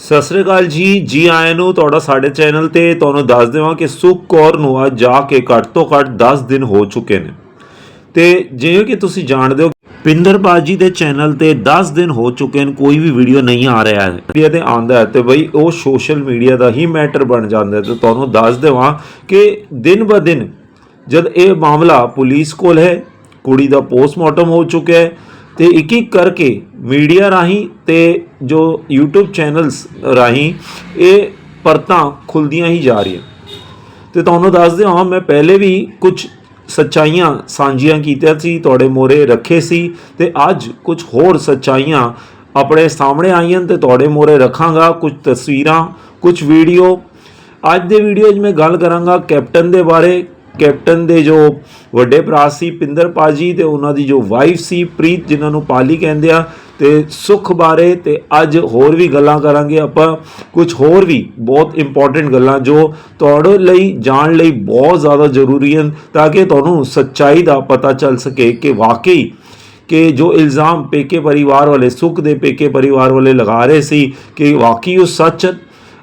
ਸਤਿ ਸ੍ਰੀ ਅਕਾਲ ਜੀ ਜੀ ਆਇਆਂ ਨੂੰ ਤੁਹਾਡਾ ਸਾਡੇ ਚੈਨਲ ਤੇ ਤੁਹਾਨੂੰ ਦੱਸ ਦੇਵਾਂ ਕਿ ਸੁਖ ਕੌਰ ਨੂੰ ਅੱਜ ਜਾ ਕੇ ਘੱਟ ਤੋਂ ਘੱਟ 10 ਦਿਨ ਹੋ ਚੁੱਕੇ ਨੇ। ਤੇ ਜਿਵੇਂ ਕਿ ਤੁਸੀਂ ਜਾਣਦੇ ਹੋ, ਪਿੰਦਰ ਬਾਜੀ ਦੇ ਚੈਨਲ ਤੇ 10 ਦਿਨ ਹੋ ਚੁੱਕੇ ਨੇ, ਕੋਈ ਵੀ ਵੀਡੀਓ ਨਹੀਂ ਆ ਰਿਹਾ ਹੈ। ਮੀਡੀਆ ਤੇ ਆਂਦਾ ਹੈ ਤੇ ਬਈ ਉਹ ਸੋਸ਼ਲ ਮੀਡੀਆ ਦਾ ਹੀ ਮੈਟਰ ਬਣ ਜਾਂਦਾ ਹੈ ਤੇ ਤੁਹਾਨੂੰ ਦੱਸ ਦੇਵਾਂ ਕਿ ਦਿਨ ਬ ਦਿਨ ਜਦ ਇਹ ਮਾਮਲਾ ਪੁਲਿਸ ਕੋਲ ਹੈ, ਕੁੜੀ ਦਾ ਪੋਸਟਮਾਰਟਮ ਹੋ ਚੁੱਕਿਆ ਹੈ ਤੇ ਇੱਕ ਇੱਕ ਕਰਕੇ ਮੀਡੀਆ ਰਾਹੀਂ ਤੇ ਜੋ YouTube ਚੈਨਲਸ ਰਾਹੀਂ ਇਹ ਪਰਤਾਂ ਖੁੱਲਦੀਆਂ ਹੀ ਜਾ ਰਹੀਆਂ। ਤੇ ਤੁਹਾਨੂੰ ਦੱਸ ਦਿਆਂ ਮੈਂ ਪਹਿਲੇ ਵੀ ਕੁਝ ਸੱਚਾਈਆਂ ਸਾਂਝੀਆਂ ਕੀਤੀਆਂ ਸੀ, ਤੁਹਾਡੇ ਮੋਰੇ ਰੱਖੇ ਸੀ ਤੇ ਅੱਜ ਕੁਝ ਹੋਰ ਸੱਚਾਈਆਂ ਆਪਣੇ ਸਾਹਮਣੇ ਆਈਆਂ ਤੇ ਤੁਹਾਡੇ ਮੋਰੇ ਰੱਖਾਂਗਾ, ਕੁਝ ਤਸਵੀਰਾਂ, ਕੁਝ ਵੀਡੀਓ। ਅੱਜ ਦੇ ਵੀਡੀਓ 'ਚ ਮੈਂ ਗੱਲ ਕਰਾਂਗਾ ਕੈਪਟਨ ਦੇ ਬਾਰੇ ਕੈਪਟਨ ਦੇ ਜੋ ਵੱਡੇ ਭਰਾ ਸੀ ਪਿੰਦਰ ਪਾਜੀ ਤੇ ਉਹਨਾਂ ਦੀ ਜੋ ਵਾਈਫ ਸੀ ਪ੍ਰੀਤ, ਜਿਨ੍ਹਾਂ ਨੂੰ ਪਾਲੀ ਕਹਿੰਦੇ ਆ, ਤੇ ਸੁਖ ਬਾਰੇ ਤੇ ਅੱਜ ਹੋਰ ਵੀ ਗੱਲਾਂ ਕਰਾਂਗੇ। ਆਪਾਂ ਕੁਝ ਹੋਰ ਵੀ ਬਹੁਤ ਇੰਪੋਰਟੈਂਟ ਗੱਲਾਂ ਜੋ ਤੁਹਾਡੇ ਲਈ, ਜਾਣ ਲਈ ਬਹੁਤ ਜ਼ਿਆਦਾ ਜ਼ਰੂਰੀ ਹਨ, ਤਾਂ ਕਿ ਤੁਹਾਨੂੰ ਸੱਚਾਈ ਦਾ ਪਤਾ ਚੱਲ ਸਕੇ ਕਿ ਵਾਕਈ ਕਿ ਜੋ ਇਲਜ਼ਾਮ ਪੇਕੇ ਪਰਿਵਾਰ ਵਾਲੇ, ਸੁਖ ਦੇ ਪੇਕੇ ਪਰਿਵਾਰ ਵਾਲੇ ਲਗਾ ਰਹੇ ਸੀ, ਕਿ ਵਾਕਈ ਉਹ ਸੱਚ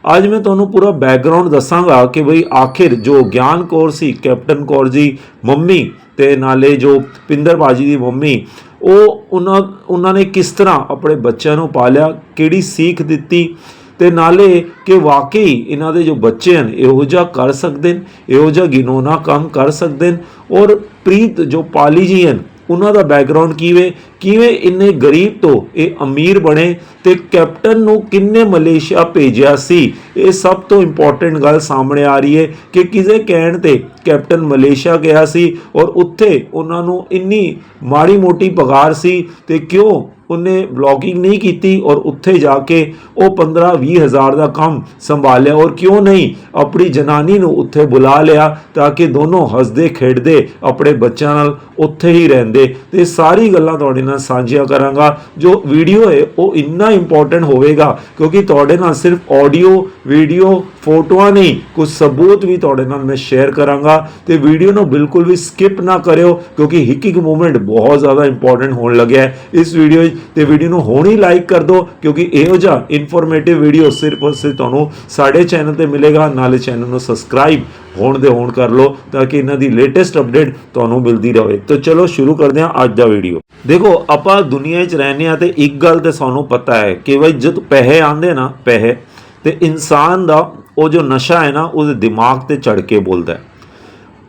ਅੱਜ ਮੈਂ ਤੁਹਾਨੂੰ ਪੂਰਾ ਬੈਕਗ੍ਰਾਉਂਡ ਦੱਸਾਂਗਾ ਕਿ ਬਈ ਆਖਿਰ ਜੋ ਗਿਆਨ ਕੌਰ ਸੀ, ਕੈਪਟਨ ਕੌਰ ਜੀ, ਮੰਮੀ ਤੇ ਨਾਲੇ ਜੋ ਪਿੰਦਰ ਬਾਜੀ ਦੀ ਮੰਮੀ, ਉਹ ਉਹਨਾਂ ਉਹਨਾਂ ਨੇ ਕਿਸ ਤਰ੍ਹਾਂ ਆਪਣੇ ਬੱਚਿਆਂ ਨੂੰ ਪਾਲਿਆ, ਕਿਹੜੀ ਸੀਖ ਦਿੱਤੀ ਤੇ ਨਾਲੇ ਕਿ ਵਾਕਈ ਇਹਨਾਂ ਦੇ ਜੋ ਬੱਚੇ ਹਨ, ਇਹੋ ਜਿਹਾ ਕਰ ਸਕਦੇ ਨੇ, ਇਹੋ ਜਿਹਾ ਗਿਨੋਨਾ ਕੰਮ ਕਰ ਸਕਦੇ ਨੇ ਔਰ ਪ੍ਰੀਤ ਜੋ ਪਾਲੀ ਜੀ ਹਨ ਉਹਨਾਂ ਦਾ ਬੈਕਗ੍ਰਾਉਂਡ ਕਿਵੇਂ ਕਿਵੇਂ ਇੰਨੇ ਗਰੀਬ ਤੋਂ ਇਹ ਅਮੀਰ ਬਣੇ ਤੇ ਕੈਪਟਨ ਨੂੰ ਕਿੰਨੇ ਮਲੇਸ਼ੀਆ ਭੇਜਿਆ ਸੀ? ਇਹ ਸਭ ਤੋਂ ਇੰਪੋਰਟੈਂਟ ਗੱਲ ਸਾਹਮਣੇ ਆ ਰਹੀ ਹੈ ਕਿ ਕਿਸੇ ਕਹਿਣ ਤੇ ਕੈਪਟਨ ਮਲੇਸ਼ੀਆ ਗਿਆ ਸੀ ਔਰ ਉੱਥੇ ਉਹਨਾਂ ਨੂੰ ਇੰਨੀ ਮਾੜੀ ਮੋਟੀ ਪਗਾਰ ਸੀ ਤੇ ਕਿਉਂ ਉਹਨੇ ਬਲੌਗਿੰਗ ਨਹੀਂ ਕੀਤੀ ਔਰ ਉੱਥੇ ਜਾ ਕੇ ਉਹ 15 20 ਹਜ਼ਾਰ ਦਾ ਕੰਮ ਸੰਭਾਲਿਆ ਔਰ ਕਿਉਂ ਨਹੀਂ ਆਪਣੀ ਜਨਾਨੀ ਨੂੰ ਉੱਥੇ ਬੁਲਾ ਲਿਆ ਤਾਂ ਕਿ ਦੋਨੋਂ ਹੱਸਦੇ, ਖੇਡਦੇ, ਆਪਣੇ ਬੱਚਿਆਂ ਨਾਲ ਉੱਥੇ ਹੀ ਰਹਿੰਦੇ। ਤੇ ਸਾਰੀ ਗੱਲਾਂ ਤੁਹਾਡੇ ਨਾਲ ਸਾਂਝੀਆਂ ਕਰਾਂਗਾ। ਜੋ ਵੀਡੀਓ ਹੈ, ਉਹ ਇੰਨਾ ਇੰਪੋਰਟੈਂਟ ਹੋਵੇਗਾ ਕਿਉਂਕਿ ਤੁਹਾਡੇ ਨਾਲ ਸਿਰਫ ਆਡੀਓ ਵੀਡੀਓ ਫੋਟੋਆਂ ਨਹੀਂ, ਕੁਝ ਸਬੂਤ ਵੀ ਤੁਹਾਡੇ ਨਾਲ ਮੈਂ ਸ਼ੇਅਰ ਕਰਾਂਗਾ। ਤੇ ਵੀਡੀਓ ਨੂੰ ਬਿਲਕੁਲ ਵੀ ਸਕਿਪ ਨਾ ਕਰਿਓ ਕਿਉਂਕਿ ਇੱਕ ਇੱਕ ਮੂਮੈਂਟ ਬਹੁਤ ਜ਼ਿਆਦਾ ਇੰਪੋਰਟੈਂਟ ਹੋਣ ਲੱਗਿਆ ਹੈ। ਇਸ ਵੀਡੀਓ 'ਚ ਤੇ ਵੀਡੀਓ ਨੂੰ ਹੁਣ ਹੀ ਲਾਈਕ ਕਰ ਦਿਓ, ਕਿਉਂਕਿ ਇਹੋ ਜਿਹਾ ਇਨਫੋਰਮੇਟਿਵ ਵੀਡੀਓ ਸਿਰਫ ਔਰ ਸਿਰਫ ਤੁਹਾਨੂੰ ਸਾਡੇ ਚੈਨਲ ਤੇ ਮਿਲੇਗਾ, ਨਾਲੇ ਚੈਨਲ ਨੂੰ ਸਬਸਕ੍ਰਾਈਬ ਹੋਣ ਦੇ ਹੋਣ ਕਰ ਲਓ, ਤਾਂ ਕਿ ਇਹਨਾਂ ਦੀ ਲੇਟੈਸਟ ਅਪਡੇਟ ਤੁਹਾਨੂੰ ਮਿਲਦੀ ਰਹੇ। ਤਾਂ ਚਲੋ ਸ਼ੁਰੂ ਕਰਦੇ ਹਾਂ ਅੱਜ ਦਾ ਵੀਡੀਓ ਦੇਖੋ, ਆਪਾਂ ਦੁਨੀਆ 'ਚ ਰਹਿੰਦੇ ਆ ਤੇ ਇੱਕ ਗੱਲ ਤੇ ਸਾਨੂੰ ਪਤਾ ਹੈ ਕਿ ਬਈ ਜਦ ਪੈਸੇ ਆਉਂਦੇ ਨਾ, ਪੈਸੇ, ਤੇ ਇਨਸਾਨ ਦਾ ਉਹ ਜੋ ਨਸ਼ਾ ਹੈ ਨਾ, ਉਹਦੇ ਦਿਮਾਗ ਤੇ ਚੜ ਕੇ ਬੋਲਦਾ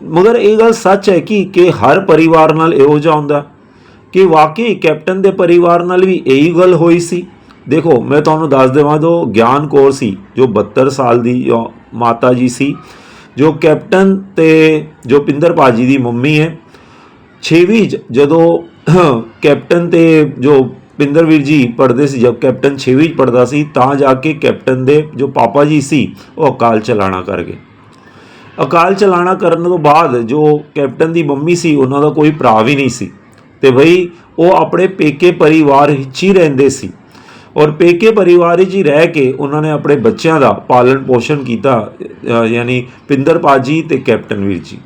ਮਗਰ ਇਹ ਗੱਲ ਸੱਚ ਹੈ ਕਿ ਕਿ ਹਰ ਪਰਿਵਾਰ ਨਾਲ ਇਹੋ ਜਿਹਾ ਹੁੰਦਾ। ਕਿ ਵਾਕਈ ਕੈਪਟਨ ਦੇ ਪਰਿਵਾਰ ਨਾਲ ਵੀ ਇਹੀ ਗੱਲ ਹੋਈ ਸੀ। ਦੇਖੋ, ਮੈਂ ਤੁਹਾਨੂੰ ਦੱਸ ਦੇਵਾਂ, ਜੋ ਗਿਆਨ ਕੌਰ ਸੀ, ਜੋ 72 ਸਾਲ ਦੀ, ਜੋ ਮਾਤਾ ਜੀ ਸੀ, ਜੋ ਕੈਪਟਨ ਤੇ ਜੋ ਪਿੰਦਰ ਪਾਜੀ ਦੀ ਮੰਮੀ ਹੈ, ਛੇਵੀਂ 'ਚ ਜਦੋਂ ਕੈਪਟਨ ਤੇ ਜੋ ਪਿੰਦਰ ਵੀਰ ਜੀ ਪੜਦੇ ਸੀ, ਜਦ ਕੈਪਟਨ ਛੇਵੀਂ 'ਚ ਪੜਦਾ ਸੀ, ਤਾਂ ਜਾ ਕੇ ਕੈਪਟਨ ਦੇ ਜੋ ਪਾਪਾ ਜੀ ਸੀ, ਉਹ ਅਕਾਲ ਚਲਾਣਾ ਕਰ ਗਏ। ਅਕਾਲ ਚਲਾਣਾ ਕਰਨ ਤੋਂ ਬਾਅਦ ਜੋ ਕੈਪਟਨ ਦੀ ਮੰਮੀ ਸੀ, ਉਹਨਾਂ ਦਾ ਕੋਈ ਭਰਾ ਵੀ ਨਹੀਂ ਸੀ। ਤੇ ਭਈ ਉਹ ਆਪਣੇ ਪੇਕੇ ਪਰਿਵਾਰ ਵਿੱਚ ਹੀ ਰਹਿੰਦੇ ਸੀ। ਔਰ ਪੇਕੇ ਪਰਿਵਾਰ ਵਿੱਚ ਹੀ ਰਹਿ ਕੇ ਉਹਨਾਂ ਨੇ ਆਪਣੇ ਬੱਚਿਆਂ ਦਾ ਪਾਲਣ ਪੋਸ਼ਣ ਕੀਤਾ ਯਾਨੀ ਪਿੰਦਰ ਪਾਜੀ ਤੇ ਕੈਪਟਨ ਵੀਰ ਜੀ।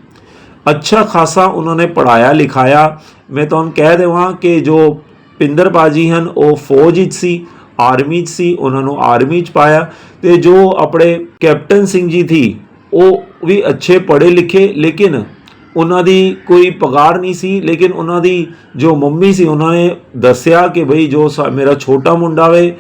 ਅੱਛਾ ਖਾਸਾ ਉਹਨਾਂ ਨੇ ਪੜਾਇਆ ਲਿਖਾਇਆ। ਮੈਂ ਤੁਹਾਨੂੰ ਕਹਿ ਦੇਵਾਂ ਕਿ ਜੋ ਪਿੰਦਰ ਬਾਜੀ ਹਨ, ਉਹ ਫੌਜ ਵਿੱਚ ਸੀ, ਆਰਮੀ 'ਚ ਸੀ, ਉਹਨਾਂ ਨੂੰ ਆਰਮੀ 'ਚ ਪਾਇਆ ਤੇ ਜੋ ਆਪਣੇ ਕੈਪਟਨ ਸਿੰਘ ਜੀ ਥੀ, ਉਹ ਵੀ ਅੱਛੇ ਪੜ੍ਹੇ ਲਿਖੇ, ਲੇਕਿਨ ਉਹਨਾਂ ਦੀ ਕੋਈ ਪਗਾਰ ਨਹੀਂ ਸੀ ਲੇਕਿਨ ਉਹਨਾਂ ਦੀ ਜੋ ਮੰਮੀ ਸੀ ਉਹਨਾਂ ਨੇ ਦੱਸਿਆ ਕਿ ਭਈ ਜੋ ਸਾ- ਮੇਰਾ ਛੋਟਾ ਮੁੰਡਾ ਵੇ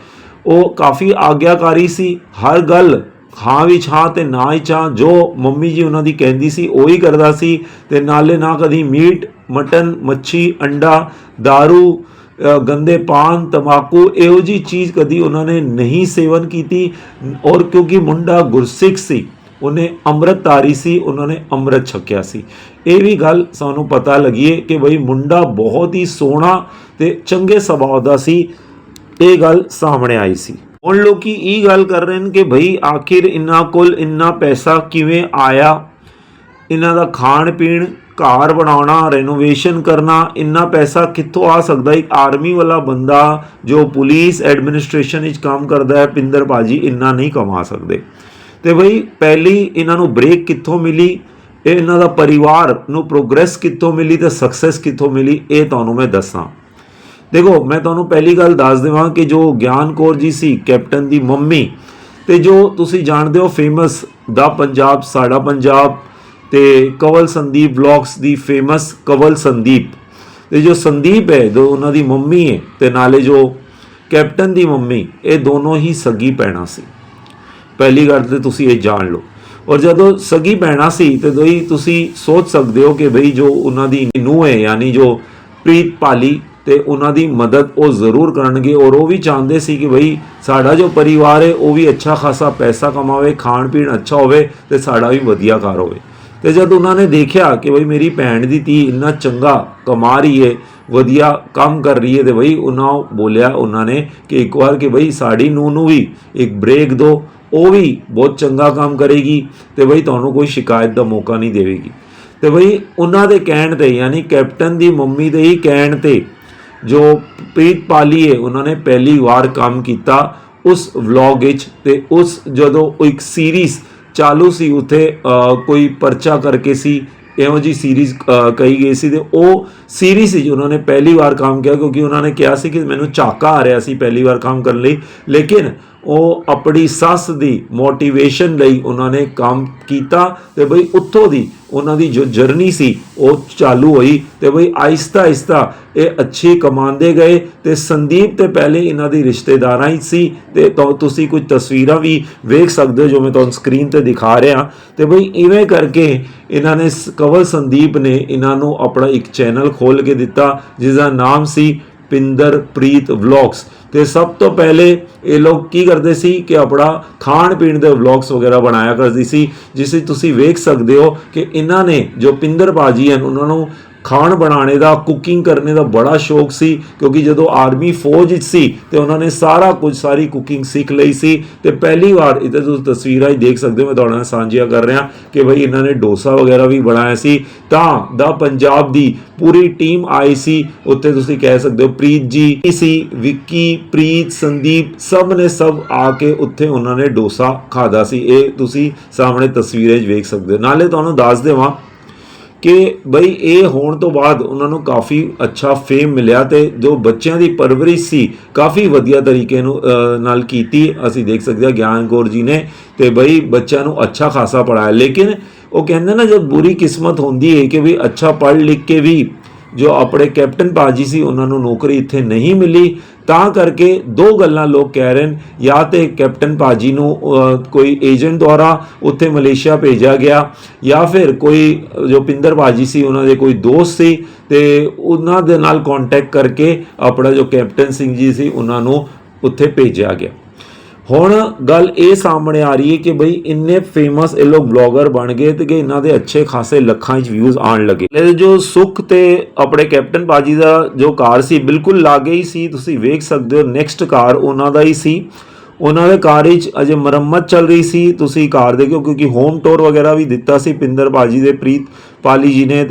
ਉਹ ਕਾਫੀ ਆਗਿਆਕਾਰੀ ਸੀ। ਹਰ ਗੱਲ ਹਾਂ ਵਿੱਚ ਹਾਂ ਤੇ ਨਾ ਹੀ ਚਾਹ ਜੋ ਮੰਮੀ ਜੀ ਉਹਨਾਂ ਦੀ ਕਹਿੰਦੀ ਸੀ ਉਹੀ ਕਰਦਾ ਸੀ। ਤੇ ਨਾਲੇ ਨਾ ਕਦੀ ਮੀਟ ਮਟਨ ਮੱਛੀ ਅੰਡਾ दारू ਅ, ਗੰਦੇ ਪਾਨ ਤਮਾਕੂ ਇਹੋ ਜੀ ਚੀਜ਼ ਕਦੀ ਉਹਨਾਂ ਨੇ ਨਹੀਂ ਸੇਵਨ ਕੀਤੀ। ਔਰ ਕਿਉਂਕਿ ਮੁੰਡਾ ਗੁਰਸਿੱਖ ਸੀ ਉਹਨੇ ਅੰਮ੍ਰਿਤ ਤਾਰੀ ਸੀ ਉਹਨਾਂ ਨੇ ਅੰਮ੍ਰਿਤ ਛਕਿਆ ਸੀ। ਇਹ ਵੀ ਗੱਲ ਸਾਨੂੰ ਪਤਾ ਲੱਗੀਏ ਕਿ ਬਈ ਮੁੰਡਾ ਬਹੁਤ ਹੀ ਸੋਹਣਾ ਤੇ ਚੰਗੇ ਸੁਭਾਅ ਦਾ ਸੀ। ਇਹ ਗੱਲ ਸਾਹਮਣੇ ਆਈ ਸੀ। ਹੁਣ ਲੋਕੀ ਇਹ ਗੱਲ ਕਰ ਰਹੇ ਨੇ ਕਿ ਭਈ ਆਖਿਰ ਇਹਨਾਂ ਕੋਲ ਇੰਨਾ ਪੈਸਾ ਕਿਵੇਂ ਆਇਆ? ਇਹਨਾਂ ਦਾ ਖਾਣ ਪੀਣ, ਘਰ ਬਣਾਉਣਾ ਰੈਨੋਵੇਸ਼ਨ ਕਰਨਾ, ਇੰਨਾ ਪੈਸਾ ਕਿੱਥੋਂ ਆ ਸਕਦਾ? ਇੱਕ ਆਰਮੀ ਵਾਲਾ ਬੰਦਾ ਜੋ ਪੁਲਿਸ ਐਡਮਿਨਿਸਟ੍ਰੇਸ਼ਨ ਵਿੱਚ ਕੰਮ ਕਰਦਾ ਹੈ, ਪਿੰਦਰ ਬਾਜੀ ਇੰਨਾ ਨਹੀਂ ਕਮਾ ਸਕਦੇ। ਤੇ ਬਈ ਪਹਿਲੀ ਇਹਨਾਂ ਨੂੰ ਬ੍ਰੇਕ ਕਿੱਥੋਂ ਮਿਲੀ? ਇਹ ਇਹਨਾਂ ਦਾ ਪਰਿਵਾਰ ਨੂੰ ਪ੍ਰੋਗਰੈਸ ਕਿੱਥੋਂ ਮਿਲੀ ਤੇ ਸਕਸੈਸ ਕਿੱਥੋਂ ਮਿਲੀ, ਇਹ ਤੁਹਾਨੂੰ ਮੈਂ ਦੱਸਾਂ। ਦੇਖੋ, ਮੈਂ ਤੁਹਾਨੂੰ ਪਹਿਲੀ ਗੱਲ ਦੱਸ ਦੇਵਾਂ ਕਿ ਜੋ ਗਿਆਨ ਕੌਰ ਜੀ ਸੀ, ਕੈਪਟਨ ਦੀ ਮੰਮੀ, ਤੇ ਜੋ ਤੁਸੀਂ ਜਾਣਦੇ ਹੋ ਫੇਮਸ ਦਾ ਪੰਜਾਬ, ਸਾਡਾ ਪੰਜਾਬ, ਤੇ ਕਵਲ ਸੰਦੀਪ ਵਲੌਗਸ ਦੀ ਫੇਮਸ ਕਵਲ ਸੰਦੀਪ। ਤੇ ਜੋ ਸੰਦੀਪ ਹੈ, ਜੋ ਉਹਨਾਂ ਦੀ ਮੰਮੀ ਹੈ, ਤੇ ਨਾਲੇ ਜੋ ਕੈਪਟਨ ਦੀ ਮੰਮੀ, ਇਹ ਦੋਨੋਂ ਹੀ ਸਗੀ ਪੈਣਾ ਸੀ। ਪਹਿਲੀ ਗੱਲ ਤੇ ਤੁਸੀਂ ਇਹ ਜਾਣ ਲਓ। ਔਰ ਜਦੋਂ ਸਗੀ ਪੈਣਾ ਸੀ ਤੇ ਦੋਈ ਤੁਸੀਂ ਸੋਚ ਸਕਦੇ ਹੋ ਕਿ ਬਈ ਜੋ ਉਹਨਾਂ ਦੀ ਨੂੰਹ ਹੈ, ਯਾਨੀ ਜੋ ਪ੍ਰੀਤ ਪਾਲੀ ਤੇ ਉਹਨਾਂ ਦੀ ਮਦਦ ਉਹ ਜ਼ਰੂਰ ਕਰਨਗੇ ਔਰ ਉਹ ਵੀ ਚਾਹੁੰਦੇ ਸੀ ਕਿ ਬਈ ਸਾਡਾ ਜੋ ਪਰਿਵਾਰ ਹੈ, ਉਹ ਵੀ ਅੱਛਾ ਖਾਸਾ ਪੈਸਾ ਕਮਾਵੇ ਖਾਣ ਪੀਣ ਅੱਛਾ ਹੋਵੇ ਤੇ ਸਾਡਾ ਵੀ ਵਧੀਆ ਘਰ ਹੋਵੇ। ਤੇ ਜਦ ਉਹਨਾਂ ਨੇ ਦੇਖਿਆ ਕਿ ਬਈ ਮੇਰੀ ਭੈਣ ਦੀ ਧੀ ਇੰਨਾ ਚੰਗਾ ਕਮਾ ਰਹੀ ਹੈ ਵਧੀਆ ਕੰਮ ਕਰ ਰਹੀ ਹੈ ਤੇ ਬਈ ਉਹਨਾਂ ਬੋਲਿਆ, ਉਹਨਾਂ ਨੇ ਕਿ ਇੱਕ ਵਾਰ ਕਿ ਬਈ ਸਾਡੀ ਨੂੰਹ ਨੂੰ ਵੀ ਇੱਕ ਬ੍ਰੇਕ ਦਿਓ ਉਹ ਵੀ ਬਹੁਤ ਚੰਗਾ ਕੰਮ ਕਰੇਗੀ ਤੇ ਬਈ ਤੁਹਾਨੂੰ ਕੋਈ ਸ਼ਿਕਾਇਤ ਦਾ ਮੌਕਾ ਨਹੀਂ ਦੇਵੇਗੀ। ਤੇ ਬਈ ਉਹਨਾਂ ਦੇ ਕਹਿਣ ਤੇ, ਯਾਨੀ ਕੈਪਟਨ ਦੀ ਮੰਮੀ ਦੇ ਹੀ ਕਹਿਣ ਤੇ ਜੋ ਪ੍ਰੀਤ ਪਾਲੀ ਹੈ ਉਹਨਾਂ ਨੇ ਪਹਿਲੀ ਵਾਰ ਕੰਮ ਕੀਤਾ ਉਸ ਵਲੌਗ ਵਿੱਚ ਤੇ ਉਸ ਜਦੋਂ ਇੱਕ ਸੀਰੀਜ਼ ਚਾਲੂ ਸੀ ਉੱਥੇ ਕੋਈ ਪਰਚਾ ਕਰਕੇ ਸੀ, ਇਹੋ ਜੀ ਸੀਰੀਜ਼ ਕਹੀ ਗਈ ਸੀ ਤੇ ਉਹ ਸੀਰੀਜ਼ ਸੀ ਉਹਨਾਂ ਨੇ ਪਹਿਲੀ ਵਾਰ ਕੰਮ ਕੀਤਾ ਕਿਉਂਕਿ ਉਹਨਾਂ ਨੇ ਕਿਹਾ ਸੀ ਕਿ ਮੈਨੂੰ ਝਾਕਾ ਆ ਰਿਹਾ ਸੀ ਪਹਿਲੀ ਵਾਰ ਕੰਮ ਕਰਨ ਲਈ। ਲੇਕਿਨ ਉਹ ਆਪਣੀ ਸੱਸ ਦੀ ਮੋਟੀਵੇਸ਼ਨ ਲਈ ਉਹਨਾਂ ਨੇ ਕੰਮ ਕੀਤਾ ਤੇ ਬਈ ਉੱਥੋਂ ਦੀ ਉਹਨਾਂ ਦੀ ਜੋ ਜਰਨੀ ਸੀ, ਉਹ ਚਾਲੂ ਹੋਈ ਤੇ ਬਈ ਆਇਸਤਾ ਆਹਿਸਤਾ ਇਹ ਅੱਛੇ ਕਮਾਉਂਦੇ ਗਏ ਤੇ ਸੰਦੀਪ ਤੇ ਪਹਿਲੇ ਇਹਨਾਂ ਦੀ ਰਿਸ਼ਤੇਦਾਰਾਂ ਹੀ ਸੀ ਤੇ ਤੁਸੀਂ ਕੁਝ ਤਸਵੀਰਾਂ ਵੀ ਵੇਖ ਸਕਦੇ ਹੋ ਜੋ ਮੈਂ ਤੁਹਾਨੂੰ ਸਕਰੀਨ ਤੇ ਦਿਖਾ ਰਿਹਾ। ਤੇ ਬਈ ਇਵੇਂ ਕਰਕੇ ਇਹਨਾਂ ਨੇ ਸ- ਕਵਲ ਸੰਦੀਪ ਨੇ ਇਹਨਾਂ ਨੂੰ ਆਪਣਾ ਇੱਕ ਚੈਨਲ ਖੋਲ ਕੇ ਦਿੱਤਾ ਜਿਸ ਦਾ ਨਾਮ ਸੀ ਪਿੰਦਰਪ੍ਰੀਤ ਵਲੌਗਸ। ਤੇ ਸਭ ਤੋਂ ਪਹਿਲੇ ਇਹ ਲੋਕ ਕੀ ਕਰਦੇ ਸੀ ਕਿ ਆਪਣਾ ਖਾਣ ਪੀਣ ਦੇ ਵਲੌਗਸ ਵਗੈਰਾ ਬਣਾਇਆ ਕਰਦੀ ਸੀ, ਜਿਸ ਵਿੱਚ ਤੁਸੀਂ ਵੇਖ ਸਕਦੇ ਹੋ ਕਿ ਇਹਨਾਂ ਨੇ ਜੋ ਪਿੰਦਰ ਬਾਜੀ ਹਨ, ਉਹਨਾਂ ਨੂੰ ਖਾਣ ਬਣਾਉਣੇ ਦਾ ਕੁਕਿੰਗ ਕਰਨੇ ਦਾ ਬੜਾ ਸ਼ੌਕ ਸੀ, ਕਿਉਂਕਿ ਜਦੋਂ ਆਰਮੀ ਫੌਜ ਵਿੱਚ ਸੀ ਤੇ ਉਹਨਾਂ ਨੇ ਸਾਰਾ ਕੁਝ, ਸਾਰੀ ਕੁਕਿੰਗ ਸਿੱਖ ਲਈ ਸੀ ਤੇ ਪਹਿਲੀ ਵਾਰ ਇੱਥੇ ਤੁਸੀਂ ਤਸਵੀਰਾਂ ਹੀ ਦੇਖ ਸਕਦੇ ਹੋ, ਮੈਂ ਤੁਹਾਡੇ ਨਾਲ ਸਾਂਝੀਆਂ ਕਰ ਰਿਹਾ ਕਿ ਭਈ ਇਹਨਾਂ ਨੇ ਡੋਸਾ ਵਗੈਰਾ ਵੀ ਬਣਾਇਆ ਸੀ। ਤਾਂ ਦਾ ਪੰਜਾਬ ਦੀ ਪੂਰੀ ਟੀਮ ਆਈ ਸੀ ਉੱਤੇ ਤੁਸੀਂ ਕਹਿ ਸਕਦੇ ਹੋ ਪ੍ਰੀਤ ਜੀ ਸੀ, ਵਿੱਕੀ, ਪ੍ਰੀਤ, ਸੰਦੀਪ, ਸਭ ਨੇ ਸਭ ਆ ਕੇ ਉੱਥੇ ਉਹਨਾਂ ਨੇ ਡੋਸਾ ਖਾਦਾ ਸੀ। ਇਹ ਤੁਸੀਂ ਸਾਹਮਣੇ ਤਸਵੀਰਾਂ 'ਚ ਵੇਖ ਸਕਦੇ ਹੋ। ਨਾਲੇ ਤੁਹਾਨੂੰ ਦੱਸ ਦੇਵਾਂ ਕਿ ਬਈ ਇਹ ਹੋਣ ਤੋਂ ਬਾਅਦ ਉਹਨਾਂ ਨੂੰ ਕਾਫੀ ਅੱਛਾ ਫੇਮ ਮਿਲਿਆ ਤੇ ਜੋ ਬੱਚਿਆਂ ਦੀ ਪਰਵਰਿਸ਼ ਸੀ, ਕਾਫੀ ਵਧੀਆ ਤਰੀਕੇ ਨੂੰ ਨਾਲ ਕੀਤੀ ਅਸੀਂ ਦੇਖ ਸਕਦੇ ਹਾਂ ਗਿਆਨ ਕੌਰ ਜੀ ਨੇ ਤੇ ਬਈ ਬੱਚਿਆਂ ਨੂੰ ਅੱਛਾ ਖਾਸਾ ਪੜਾਇਆ ਲੇਕਿਨ ਉਹ ਕਹਿੰਦੇ ਨਾ, ਜਦ ਬੁਰੀ ਕਿਸਮਤ ਹੁੰਦੀ ਹੈ ਕਿ ਵੀ ਅੱਛਾ ਪੜ੍ਹ ਲਿਖ ਕੇ ਵੀ ਜੋ ਆਪਣੇ ਕੈਪਟਨ ਬਾਜੀ ਸੀ, ਉਹਨਾਂ ਨੂੰ ਨੌਕਰੀ ਇੱਥੇ ਨਹੀਂ ਮਿਲੀ। ਤਾਂ ਕਰਕੇ ਦੋ ਗੱਲਾਂ ਲੋਕ ਕਹਿ ਰਹੇ ਨੇ। ਜਾਂ ਤੇ ਕੈਪਟਨ ਬਾਜੀ ਨੂੰ ਕੋਈ ਏਜੰਟ ਦੁਆਰਾ ਉੱਥੇ ਮਲੇਸ਼ੀਆ ਭੇਜਿਆ ਗਿਆ, ਜਾਂ ਫਿਰ ਕੋਈ ਜੋ ਪਿੰਦਰ ਬਾਜੀ ਸੀ, ਉਹਨਾਂ ਦੇ ਕੋਈ ਦੋਸਤ ਸੀ, ਤੇ ਉਹਨਾਂ ਦੇ ਨਾਲ ਕੰਟੈਕਟ ਕਰਕੇ ਆਪਣਾ ਜੋ ਕੈਪਟਨ ਸਿੰਘ ਜੀ ਸੀ, ਉਹਨਾਂ ਨੂੰ ਉੱਥੇ ਭੇਜਿਆ ਗਿਆ। ਹੁਣ ਗੱਲ ਇਹ ਸਾਹਮਣੇ ਆ ਰਹੀ ਹੈ ਕਿ ਬਈ ਇੰਨੇ ਫੇਮਸ ਇਹ ਲੋਕ ਬਲੌਗਰ ਬਣ ਗਏ ਤੇ ਕਿ ਇਹਨਾਂ ਦੇ ਅੱਛੇ ਖਾਸੇ ਲੱਖਾਂ ਵਿੱਚ ਵਿਊਜ਼ ਆਉਣ ਲੱਗੇ। ਇਹ ਜੋ ਸੁਖ ਤੇ ਆਪਣੇ ਕੈਪਟਨ ਬਾਜੀ ਦਾ ਜੋ ਕਾਰ ਸੀ, ਬਿਲਕੁਲ ਲਾਗੇ ਹੀ ਸੀ, ਤੁਸੀਂ ਵੇਖ ਸਕਦੇ ਹੋ ਨੈਕਸਟ ਕਾਰ ਉਹਨਾਂ ਦਾ ਹੀ ਸੀ। ਉਹਨਾਂ ਦੇ ਕਾਰ ਵਿੱਚ ਅਜੇ ਮੁਰੰਮਤ ਚੱਲ ਰਹੀ ਸੀ। ਤੁਸੀਂ ਕਾਰ ਦੇਖਿਓ, ਕਿਉਂਕਿ ਹੋਮ ਟੂਰ ਵਗੈਰਾ ਵੀ ਦਿੱਤਾ ਸੀ ਪਿੰਦਰ ਬਾਜੀ ਦੇ ਪ੍ਰੀਤ ਪਾਲੀ ਜੀ ਨੇ ਤੇ